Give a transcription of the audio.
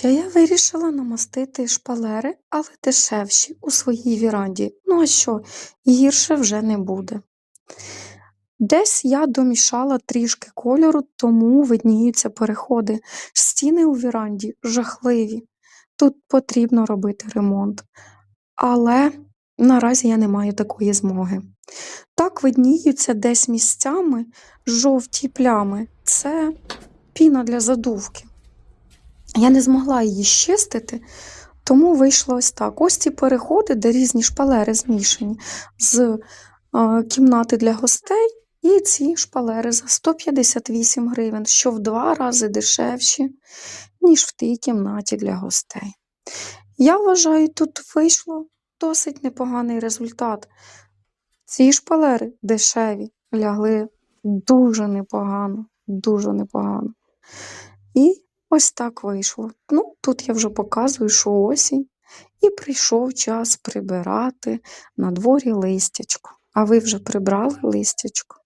Ще я вирішила намастити шпалери, але дешевші у своїй віранді. Ну а що, гірше вже не буде. Десь я домішала трішки кольору, тому видніються переходи. Стіни у віранді жахливі. Тут потрібно робити ремонт. Але наразі я не маю такої змоги. Так видніються десь місцями жовті плями. Це піна для задувки. Я не змогла її щистити, тому вийшло ось так. Ось ці переходи, де різні шпалери змішані з е, кімнати для гостей, і ці шпалери за 158 гривень, що в два рази дешевші, ніж в тій кімнаті для гостей. Я вважаю, тут вийшло досить непоганий результат. Ці шпалери дешеві, лягли дуже непогано, дуже непогано. І ось так вийшло. Ну, тут я вже показую, що осінь, і прийшов час прибирати на дворі листячко. А ви вже прибрали листячко?